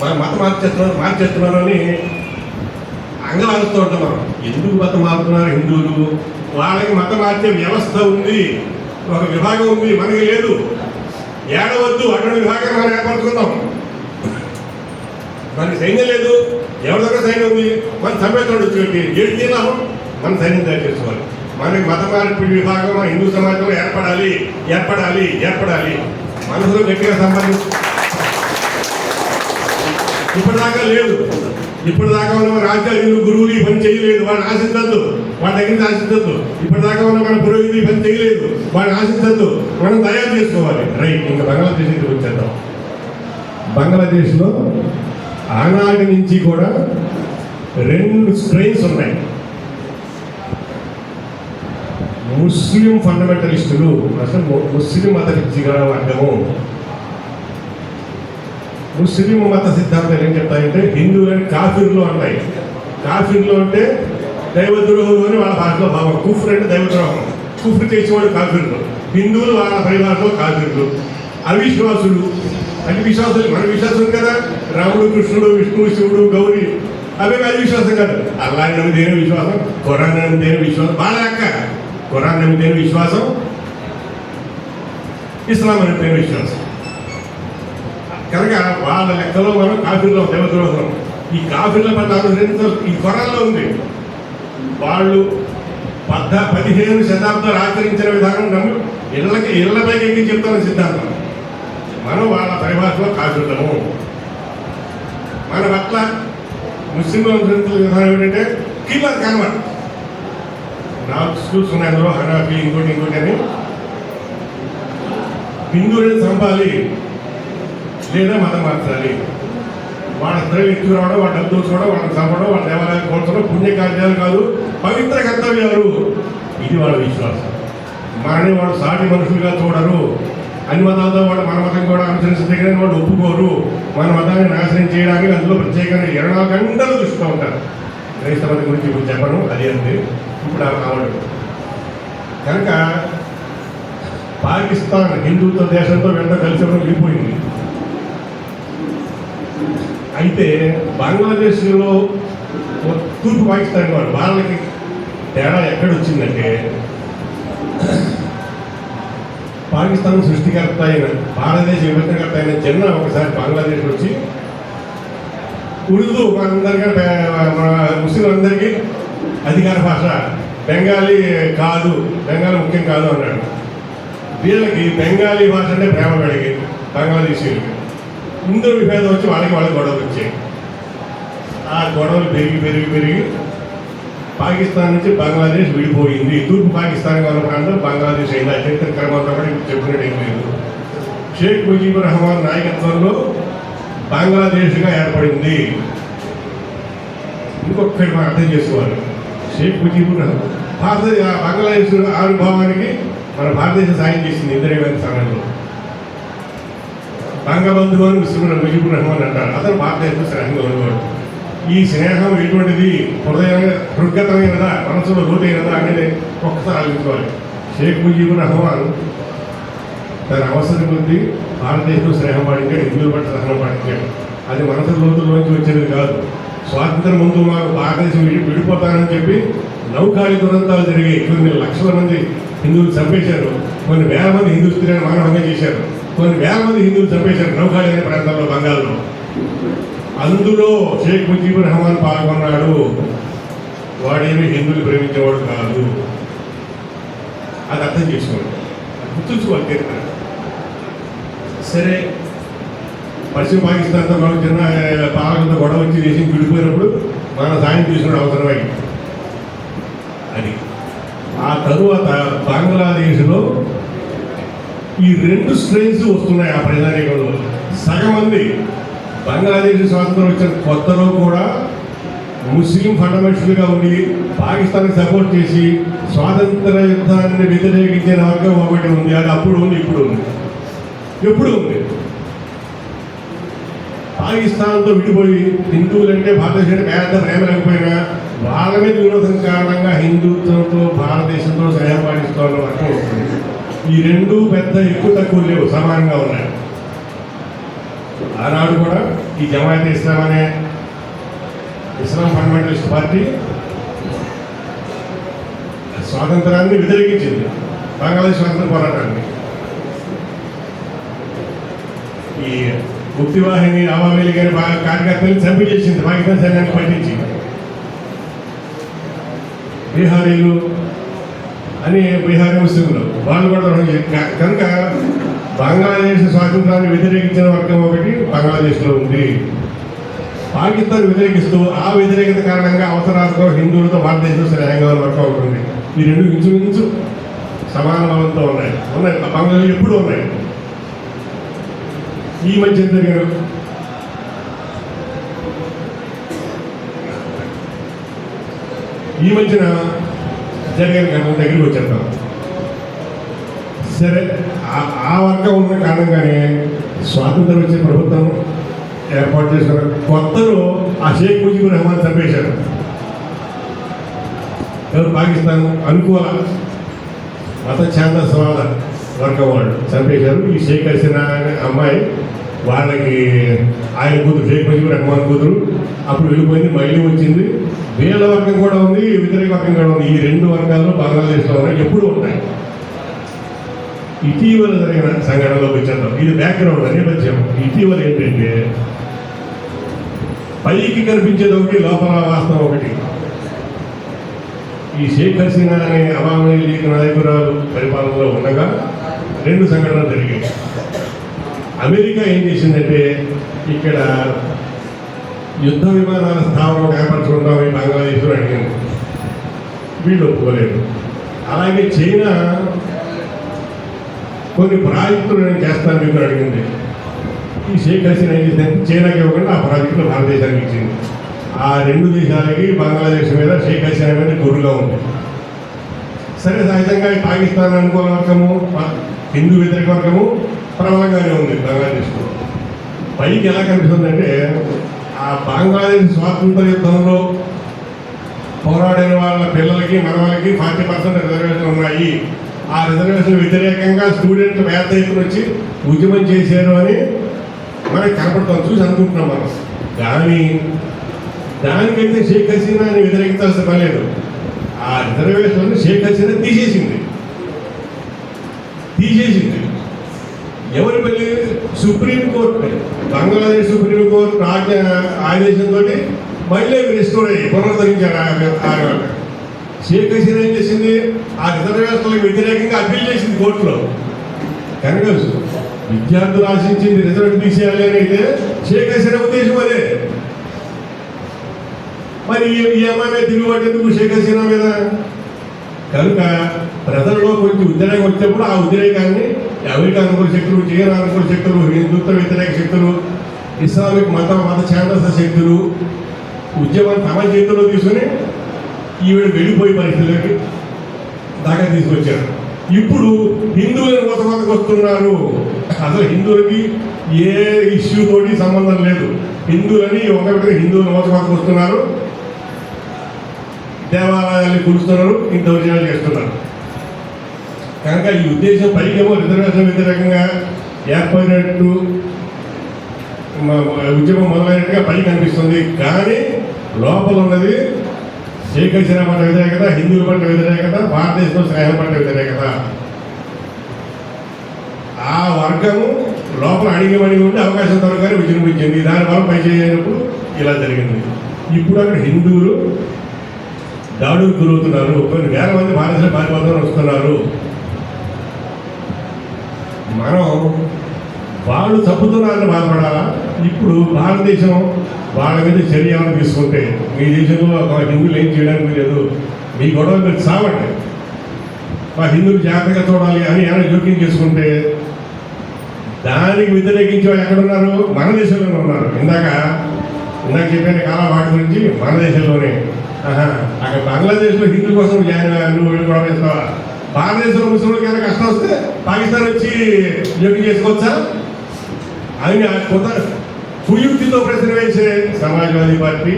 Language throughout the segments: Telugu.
మన మత మార్చేస్తున్నారు మార్చేస్తున్నారు అని అంగలాగుతూ ఉంటాం మనం ఎందుకు మతం మారుతున్నారు హిందువులు? వాళ్ళకి మతం మార్చే వ్యవస్థ ఉంది. ఒక విభాగం ఉంది. మనకి లేదు. ఏడవద్దు. అటువంటి విభాగం మనం ఏర్పరచుకుందాం. మనకి సైన్యం లేదు. ఎవరి దగ్గర సైన్యం ఉంది. మన చంపేస్తాడు వచ్చేటి ఏడు తీరాము మన సైన్యం తయారు చేసుకోవాలి. మనకి మత మార్పిడి విభాగం హిందూ సమాజంలో ఏర్పడాలి. ఏర్పడాలి. ఏర్పడాలి. మనసులో గట్టిగా సంబంధించి ఇప్పటిదాకా లేదు. ఇప్పటిదాకా ఉన్న మన రాజ్యాలు గురువులు ఈ పని చేయలేదు? వాడిని ఆశించద్దు. వాడి దగ్గర ఆశించద్దు. ఇప్పటిదాకా ఉన్న మన పురోహితులు ఈ పని చేయలేదు. వాడిని ఆశించద్దు. మనం తయారు చేసుకోవాలి. రైట్ ఇంకా బంగ్లాదేశ్ వచ్చేద్దాం బంగ్లాదేశ్లో ఆనాటి నుంచి కూడా రెండు స్ట్రెయిన్స్ ఉన్నాయి. ముస్లిం ఫండమెంటలిస్టులు అసలు ముస్లిం మత విద్యగా వర్గము ముస్లిం మత సిద్ధాంతాలు ఏం చెప్తాయంటే హిందువులని కాఫీర్లు అంటాయి. కాఫీర్లు అంటే దైవద్రోహులు అని వాళ్ళ భాషలో భావం. కుఫ్ర్ అంటే దైవద్రోహం. కుఫ్ర్ చేసేవాడు కాఫీర్లు. హిందువులు వాళ్ళ పరిభాషలో కాఫీర్లు. అవిశ్వాసులు. అంటే విశ్వాసులు. మన విశ్వాసం కదా. రాముడు కృష్ణుడు విష్ణువు శివుడు గౌరీ. అవే అది విశ్వాసం కాదు. అల్లా నమ్మితేనే విశ్వాసం. ఖురాన్ నమ్మితేనే విశ్వాసం. బాగా లెక్క. ఖురాన్ నమ్మితేనే విశ్వాసం. ఇస్లాం నమ్మితేనే విశ్వాసం. కనుక వాళ్ళ లెక్కలో మనం కాఫీలో దేవద్రోహం ఈ కాఫీల పట్ల అనుసరించ ఈ కొరల్లో ఉంది. వాళ్ళు పద్ద పదిహేను శతాబ్దాలు ఆచరించిన విధానం నమ్ము ఇళ్ళకి ఇళ్ళపైకి ఎక్కి చెప్తాను సిద్ధాంతం. మనం వాళ్ళ పరిభాషలో కాఫీలము మన పట్ల ముస్లింలు అనుసరించిన విధానం ఏంటంటే కిల్లర్ కన్వర్ట్. నాకు స్కూల్స్ అందులో హనాఫీ ఇంకోటి ఇంకోటి అని. హిందువులను చంపాలి. లేదా మతం మార్చాలి. వాళ్ళ స్త్రీలు ఎక్కువ రావడం వాళ్ళ డబ్బు చూడడం వాళ్ళని చంపడం వాళ్ళ దేవాలయాలు కోల్చడం పుణ్యకార్యాలు కాదు పవిత్ర కర్తవ్యాలు. ఇది వాళ్ళ విశ్వాసం. మనని వాళ్ళు సాటి మనుషులుగా చూడరు. అన్ని మతాలతో వాళ్ళు మన మతం కూడా అనుసరించదగిన వాళ్ళు ఒప్పుకోరు. మన మతాన్ని నాశనం చేయడానికి అందులో ప్రత్యేకంగా ఇరవై నాలుగు గంటలు ఉంటారు. క్రైస్తవ గురించి ఇప్పుడు చెప్పను అది అంతే. ఇప్పుడు ఆవిడ కనుక పాకిస్తాన్ హిందుత్వ దేశంతో వెంట కలిసి వెళ్ళిపోయింది అయితే బంగ్లాదేశ్లో తూర్పు పాకిస్తాన్ వాళ్ళు వాళ్ళకి తేడా ఎక్కడ వచ్చిందంటే పాకిస్తాన్ సృష్టికర్త అయిన భారతదేశ విభజనకర్త అయిన చిన్న ఒకసారి బంగ్లాదేశ్ వచ్చి ఉర్దూ మనందరికీ మన ముస్లింలందరికీ అధికార భాష. బెంగాలీ కాదు బెంగాలీ ముఖ్యం కాదు అన్నాడు. వీళ్ళకి బెంగాలీ భాష అంటే ప్రేమ పెరిగింది బంగ్లాదేశీయులకి. ముందు విభేదం వచ్చి వాళ్ళకి వాళ్ళకి గొడవలు వచ్చాయి. ఆ గొడవలు పెరిగి పెరిగి పెరిగి పాకిస్తాన్ నుంచి బంగ్లాదేశ్ విడిపోయింది. తూర్పు పాకిస్తాన్ వాళ్ళ ప్రాంతం బంగ్లాదేశ్ అయింది. ఆ చరిత్ర క్రమంతో కూడా చెప్పినట్టు ఏం లేదు. షేక్ ముజీబుర్ రహమాన్ నాయకత్వంలో బంగ్లాదేశ్గా ఏర్పడింది. ఇంకొకటి మనం అర్థం చేసుకోవాలి. షేక్ ముజీబుర్ రహమాన్ భారత బంగ్లాదేశ్ ఆవిర్భావానికి మన భారతదేశం సాయం చేసింది ఇందిరాగాంధీ సమయంలో బంగబంధు అని ముస్లిం ముజీబుర్ రహమాన్ అంటారు. అతను భారతదేశంలో స్నేహంగా ఈ స్నేహం ఎటువంటిది? హృదయంగా హృద్గతమైనదా? మనసులో లోతైనదా? అనేది ఒక్కసారి ఆలోచించుకోవాలి. షేక్ ముజీబుర్ రహమాన్ తన అవసరం కొద్ది భారతదేశంలో స్నేహం పాటించాడు హిందువుల పట్ల సహనం పాటించాడు. అది మనసు లోతుల్లోంచి వచ్చేది కాదు. స్వాతంత్ర ముందు మాకు భారతదేశం విడి విడిపోతానని చెప్పి నౌకాళి దురంతాలు జరిగాయి. కొన్ని లక్షల మంది హిందువులు చంపేశారు. కొన్ని వేల మంది హిందూ స్త్రీలను మానవంగా చేశారు. కొన్ని వేల మంది హిందువులు చంపేశారు నౌకాళి అనే ప్రాంతంలో బంగాల్లో అందులో షేక్ ముజీబుర్ రహమాన్ పాల్గొన్నాడు. వాడేమి హిందువులు ప్రేమించేవాడు కాదు. అది అర్థం చేసుకోండి. గుర్తుంచుకోవాలి తీరిన సరే. పశ్చిమ పాకిస్తాన్తో మనం చిన్న పాలకంతో గొడవ వచ్చి దేశం విడిపోయినప్పుడు మన సాయం తీసుకునే అవసరమై. అది. ఆ తరువాత బంగ్లాదేశ్లో ఈ రెండు స్ట్రెయిన్స్ వస్తున్నాయి ఆ ప్రజానీకంలో. సగం మంది బంగ్లాదేశ్ స్వాతంత్రం వచ్చిన కొత్తలో కూడా ముస్లిం ఫండమెంటల్గా ఉండి పాకిస్తాన్కి సపోర్ట్ చేసి స్వాతంత్ర యుద్ధాన్ని వ్యతిరేకించిన వర్గం ఒకటి ఉంది. అది అప్పుడు ఉంది ఇప్పుడు ఉంది. ఎప్పుడు ఉంది? పాకిస్తాన్తో విడిపోయి హిందువులంటే భారతదేశం పేద ప్రేమ లేకపోయినా వాళ్ళ మీద విరోధం కారణంగా హిందూ ఈ రెండు పెద్ద ఎక్కువ తక్కువ లేవు సమానంగా ఉన్నాయి. ఆనాడు కూడా ఈ జమాయత్ ఇస్లాం అనే ఇస్లాం ఫండమెంటలిస్ట్ పార్టీ స్వాతంత్రాన్ని వ్యతిరేకించింది బంగ్లాదేశ్ స్వాతంత్ర పోరాటాన్ని. ఈ ముక్తివాహిని అవామీలి గారి బాగా కార్యకర్తలను చంపి చేసింది పాకిస్తాన్ సైన్యాన్ని పట్టించి. బీహారీలు అని బీహారీ ముస్లింలు. వాళ్ళు కూడా కనుక బంగ్లాదేశ్ స్వాతంత్రాన్ని వ్యతిరేకించిన వర్గం ఒకటి బంగ్లాదేశ్లో ఉంది. పాకిస్తాన్ వ్యతిరేకిస్తూ ఆ వ్యతిరేకత కారణంగా అవసరాలతో హిందువులతో భారతదేశం శ్రేయంగా వర్గం ఒకటి ఉంది. ఈ రెండు ఇంచుమించు సమాన భావంతో ఉన్నాయి. ఉన్నాయి. బంగ్లాదేశ్ ఎప్పుడూ ఉన్నాయి. ఈ మధ్య జరిగిన ఈ మధ్యన జరిగిన ఘటన దగ్గరికి వచ్చేస్తాం సరే ఆ- వర్గం ఉన్న కారణంగానే స్వాతంత్రం వచ్చే ప్రభుత్వం ఏర్పాటు చేసిన కొత్తలో ఆ షేక్ ముజీబుర్ రహమాన్ చంపేశారు. ఎవరు పాకిస్తాన్ అనుకూల మత ఛాందస్వాద వర్గం వాళ్ళు చంపేశారు. ఈ షేక్ హసీనా అనే అమ్మాయి వాళ్ళకి ఆయన కూతురు షేక్ ముజీబుర్ రహమాన్ కూతురు అప్పుడు వెళ్ళిపోయింది మళ్ళీ వచ్చింది. వీళ్ళ వర్గం కూడా ఉంది వ్యతిరేక వర్గం కూడా ఉంది. ఈ రెండు వర్గాలు బంగ్లాదేశ్లో ఉన్నాయి ఎప్పుడు ఉంటాయి ఇటీవల జరిగిన సంఘటనలోకి వచ్చేద్దాం ఇది బ్యాక్గ్రౌండ్ నేపథ్యం ఇటీవల ఏంటంటే పైకి కనిపించేది ఒకటి లోపల వాస్తవం ఒకటి. ఈ షేక్ హసీనా అనే అవామీ లీగ్ నాయకురాలు పరిపాలనలో ఉండగా రెండు సంఘటనలు జరిగాయి. అమెరికా ఏం చేసిందంటే ఇక్కడ యుద్ధ విమానాల స్థావరం ఏర్పరచుకుంటామని బంగ్లాదేశ్లో అడిగింది వీళ్ళు ఒప్పుకోలేదు. అలాగే చైనా కొన్ని ప్రాజెక్టులు నేను చేస్తాను మీకు అడిగింది. ఈ షేక్ హసీనా ఏం చేసిందంటే చైనాకి ఇవ్వకుండా ఆ ప్రాజెక్టులు భారతదేశానికి ఇచ్చింది. ఆ రెండు దేశాలకి బంగ్లాదేశ్ మీద షేక్ హసీనా మీద గురుగా ఉంది. సరే సహజంగా పాకిస్తాన్ అనుకూల వర్గము హిందూ వ్యతిరేక వర్గము ప్రబలంగానే ఉంది బంగ్లాదేశ్లో. పైకి ఎలా కనిపిస్తుందంటే ఆ బంగ్లాదేశ్ స్వాతంత్ర యుద్ధంలో పోరాడిన వాళ్ళ పిల్లలకి మనవాళ్ళకి ఫార్టీ పర్సెంట్ రిజర్వేషన్ ఉన్నాయి. ఆ రిజర్వేషన్ వ్యతిరేకంగా స్టూడెంట్లు వేద వచ్చి ఉద్యమం చేశారు అని మనకి కనపడతాం చూసి అనుకుంటున్నాం మనం. కానీ దానికైతే షేక్ హసీనాని వ్యతిరేకించాల్సిన పర్లేదు ఆ రిజర్వేషన్ షేక్ హసీనా తీసేసింది. తీసేసింది. ఎవరి పెళ్ళి సుప్రీంకోర్టు బంగ్లాదేశ్ సుప్రీంకోర్టు రాజ్య ఆదేశంతో మళ్ళీ రిస్టోర్ అయ్యి పునరుద్ధరించారు ఆ- షేక్ హసీనా ఏం చేసింది? ఆ రిజర్వేషన్లకు వ్యతిరేకంగా అప్పీల్ చేసింది కోర్టులో. కనుక విద్యార్థులు ఆశించింది రిజర్వ్ తీసేయాలి అని అయితే షేక్ హసీనా ఉద్దేశం అదే. మరి ఈ- ఈ అమ్మాయి తిరుగుబాటు ఎందుకు షేక్ హసీనా మీద? కనుక ప్రజల్లో కొంచెం ఉద్రేకం వచ్చినప్పుడు ఆ ఉద్రేకాన్ని అమెరికా అనుకూల శక్తులు చైనా అనుకూల శక్తులు హిందుత్వ వ్యతిరేక శక్తులు ఇస్లామిక్ మత మత ఛాందస శక్తులు ఉద్యమాన్ని తమ చేతుల్లో తీసుకుని ఈవిడ వెళ్ళిపోయే పరిస్థితులకి దాకా తీసుకొచ్చారు. ఇప్పుడు హిందువులను కొత్తకొత్తకు వస్తున్నారు. అసలు హిందువులకి ఏ ఇష్యూ తోటి సంబంధం లేదు. హిందువులని ఒకరికి హిందువులు మోసపాతకు వస్తున్నారు. దేవాలయాన్ని కూలుస్తున్నారు ఇంత విజయాలు చేస్తున్నారు. కనుక ఈ ఉద్దేశం పైకేమో రిజర్వేషన్ వ్యతిరేకంగా ఏర్పడినట్టు ఉద్యమం మొదలైనట్టుగా పైకి కనిపిస్తుంది కానీ లోపల ఉన్నది శ్రీకృష్ణ పట్ల వ్యతిరేకత హిందువుల పట్ల వ్యతిరేకత భారతదేశంలో స్నేహం పట్ల వ్యతిరేకత. ఆ వర్గము లోపల అడిగి అడిగి ఉంటే అవకాశం దొరకని విజృంభించింది దాని వల్ల పై చేయనప్పుడు ఇలా జరిగింది. ఇప్పుడు అక్కడ హిందువులు దాడులు గురవుతున్నారు. కొన్ని వేల మంది భారతదేశ పారిపోతారు వస్తున్నారు. మనం వాళ్ళు తప్పుతున్నారని బాధపడాలా? ఇప్పుడు భారతదేశం వాళ్ళ మీద చర్యలను తీసుకుంటే మీ దేశంలో మా హిందువులు ఏం చేయడానికి లేదు మీ గొడవ మీరు సావండి మా హిందువులు జాగ్రత్తగా చూడాలి అని ఏమైనా జోక్యం చేసుకుంటే దానికి వ్యతిరేకించే వాళ్ళు ఎక్కడున్నారు? మన దేశంలోనే ఉన్నారు. ఇందాక ఇందాక చెప్పిన కాలం వాటి గురించి మన దేశంలోనే. అక్కడ బంగ్లాదేశ్లో హిందువు కోసం జాయిన్ నువ్వు వెళ్ళి గొడవ చేస్తావా భారతదేశంలో ముస్లింలకు ఏమైనా కష్టం వస్తే పాకిస్తాన్ వచ్చి జోక్యం చేసుకోవచ్చా? అని కొత్త కుయుక్తితో ప్రశ్న వేసే Samajwadi party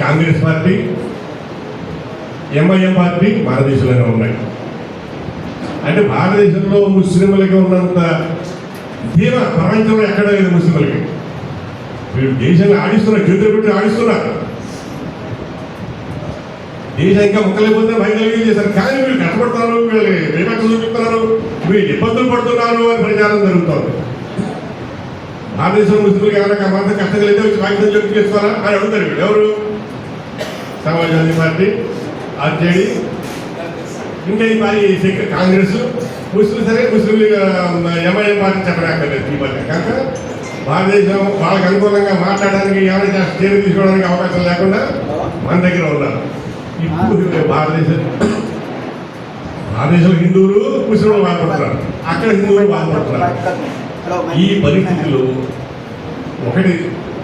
Congress party MIM party భారతదేశంలోనే ఉన్నాయి. అంటే భారతదేశంలో ముస్లింలకి ఉన్నంత ధీమ ప్రపంచంలో ఎక్కడ లేదు ముస్లింలకి. వీళ్ళు దేశాన్ని ఆడిస్తున్నారు చేతులు పెట్టి ఆడిస్తున్నారు. దేశం ఇంకా ముక్కలేకపోతే వైకల్యం చేశారు? కానీ వీళ్ళు కష్టపడుతున్నారు వీళ్ళు వివక్ష చూపిస్తున్నారు వీళ్ళు ఇబ్బందులు పడుతున్నారు అని ప్రచారం జరుగుతుంది. భారతదేశంలో ముస్లింలకు ఎవరైనా మాత్రం కష్టం కలిగితే వచ్చి పాకిస్తాన్ చెప్పి చేసుకోవాలా అని అడుగుతారు వీళ్ళు. ఎవరు? సమాజ్వాదీ పార్టీ ఆర్జేడీ ఇంకా ఈ పార్టీ కాంగ్రెస్ ముస్లిం సరే ముస్లిం లీగ్ ఎంఐఎం పార్టీ చెప్పడానికి ఈ పార్టీ. కనుక భారతదేశం వాళ్ళకి అనుకూలంగా మాట్లాడడానికి ఎవరైనా చర్య తీసుకోవడానికి అవకాశం లేకుండా మన దగ్గర ఉన్నారు. ఇప్పుడు భారతదేశం. భారతదేశంలో హిందువులు ముస్లింలు బాధపడుతున్నారు. అక్కడ హిందువులు బాధపడుతున్నారు. ఈ పరిస్థితులు ఒకటి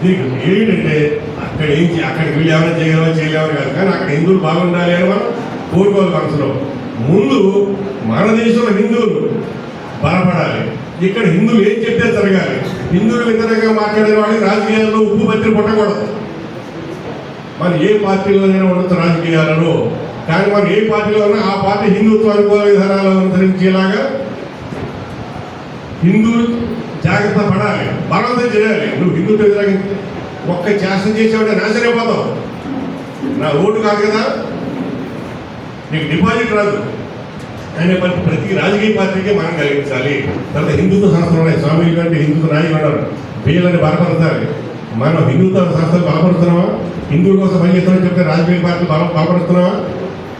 దీనికి ఏంటంటే అక్కడ ఏం అక్కడికి వీళ్ళు ఎవరైనా చేయగలమో చేయలేమో కాదు. కానీ అక్కడ హిందువులు బాగుండాలి అని మనం కోరుకోవాలి మనసులో. ముందు మన దేశంలో హిందువులు బలపడాలి. ఇక్కడ హిందువులు ఏం చెప్తే జరగాలి. హిందువులు ఇతరంగా మాట్లాడే వాళ్ళకి రాజకీయాల్లో ఉప్పు పత్రి పుట్టకూడదు మరి ఏ పార్టీలోనైనా ఉండొచ్చు రాజకీయాలలో కానీ మనం ఏ పార్టీలో ఆ పార్టీ హిందుత్వ అనుకూల విధానాలు అనుసరించేలాగా హిందూ జాగ్రత్త పడాలి బలవంతం చేయాలి. నువ్వు హిందుత్వ వ్యతిరేకంగా ఒక్క శాసనం చేసేవాడే నాశనైపోతావు నా ఓటు కాదు కదా. నీకు డిపాజిట్ రాదు. అనే ప్రతి ప్రతి రాజకీయ పార్టీకి మనం కలిగించాలి. తర్వాత హిందుత్వ సంస్థలు ఉన్నాయి. స్వామి అంటే హిందుత్వ నాయకులు ఉన్నారు వీళ్ళని బలపరచాలి. మనం హిందుత్వ సంస్థలు బలపరుస్తున్నావా హిందువుల కోసం పనిచేస్తామని చెప్తే రాజకీయ పార్టీలు బల బలపరుస్తున్నావా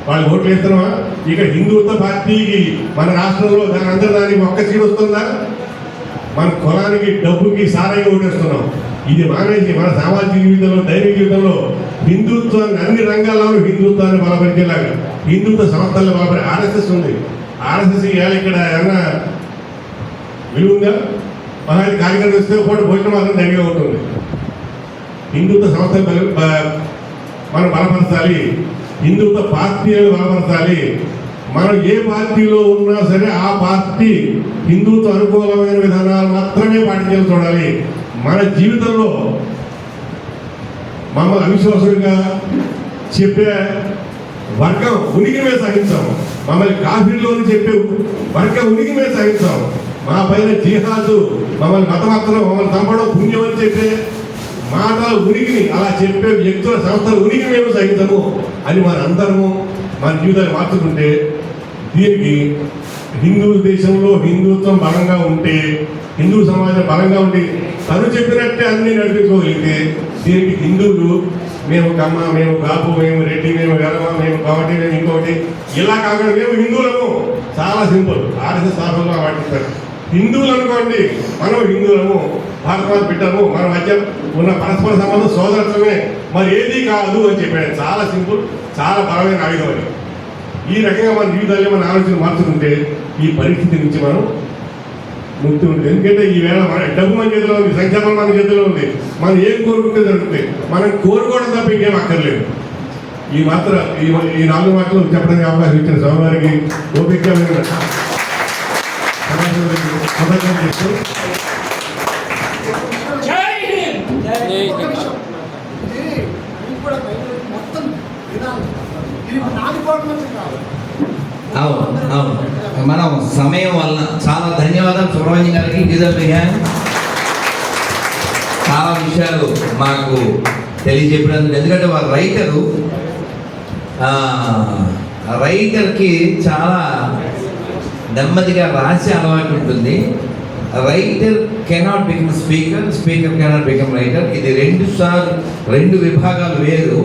వాళ్ళు ఓట్లు వేస్తున్నావా ఇక హిందుత్వ పార్టీకి మన రాష్ట్రంలో దాని అందరి దానికి ఒక్క సీట్ వస్తుందా? మన కులానికి డబ్బుకి సారాయి ఓటేస్తున్నాం. ఇది మానేసి మన సామాజిక జీవితంలో దైనిక జీవితంలో హిందుత్వాన్ని అన్ని రంగాల్లోనూ హిందుత్వాన్ని బలపరిచేలాగా హిందుత్వ సంస్థలను బలపరి ఆర్ఎస్ఎస్ ఉంది. ఆర్ఎస్ఎస్ ఇవాళ ఇక్కడ ఏమన్నా విలువ ఉందా? మహా అయితే కార్యక్రమం వస్తే పూట భోజనం మాత్రం దండిగా ఉంటుంది. హిందుత్వ సంస్థలు మనం బలపరచాలి. హిందుత్వ పార్టీలను బలపరచాలి. మనం ఏ పార్టీలో ఉన్నా సరే ఆ పార్టీ హిందుత్వ అనుకూలమైన విధానాలు మాత్రమే పాటించాలి చూడాలి. మన జీవితంలో మమ్మల్ని అవిశ్వాసుడిగా చెప్పే వర్గం ఉనికి మీద సహించాము మమ్మల్ని కాఫీలోని చెప్పే వర్గం ఉనికి మీద సహించాము మా పైన జిహాదు మమ్మల్ని మతమాత్రం మమ్మల్ని చంపడం పుణ్యం అని చెప్పే మాటల ఉనికిని అలా చెప్పే వ్యక్తుల సంస్థల ఉనికి మేము సహితము అని మనందరము మన జీవితాన్ని మార్చుకుంటే దీనికి హిందూ దేశంలో హిందుత్వం బలంగా ఉంటే హిందూ సమాజం బలంగా ఉండి తను చెప్పినట్టే అన్ని నడిపించుకోగలిగితే దీనికి హిందువులు మేము కమ్మ మేము కాపు మేము రెడ్డి మేము వెరమ మేము కాబట్టి మేము ఇంకొకటి ఇలా కాకుండా మేము హిందువులము. చాలా సింపుల్. ఆర్ఎస్ఎస్ సాధనలో పాటిస్తారు హిందువులు అనుకోండి మనం హిందువులము. భారతమాత బిడ్డము మన మధ్య ఉన్న పరస్పర సంబంధం సోదరత్వమే మరి ఏది కాదు అని చెప్పాడు. చాలా సింపుల్ చాలా బలమైన ఆయుధం అని ఈ రకంగా మన జీవితాల్లో మన ఆలోచన మార్చుకుంటే ఈ పరిస్థితి నుంచి మనం ముక్తి ఉంటుంది ఎందుకంటే ఈవేళ మన డబ్బు మన చేతిలో ఉంది సంక్షేమం మన చేతిలో ఉంది. మనం ఏం కోరుకుంటే జరుగుతుంది. మనం కోరుకోవడం తప్ప ఇంకేం అక్కర్లేదు. ఈ మాత్ర ఈ ఈ నాలుగు మాటలు చెప్పడానికి అవకాశం ఇచ్చిన స్వామివారికి ఓపిక చేస్తూ జై హింద్ జై ఒక్క హింద్. నిమిషం. ఇది ఇది కూడా బయట మొత్తం వినాలి ఇది నాది గవర్నమెంట్ కాదు అవును అవును. మనం సమయం వల్ల చాలా ధన్యవాదాలు సుబ్రహ్మణ్యం గారికి గిజర్ చాలా విషయాలు మాకు తెలియజెప్పినందుకు ఎందుకంటే వారు రైతరు. ఆ, రైటర్కి చాలా నెమ్మదిగా రాసే అలవాటు ఉంటుంది. Writer cannot become speaker speaker cannot become writer ఇది రెండు సార్లు రెండు విభాగాలు వేరు.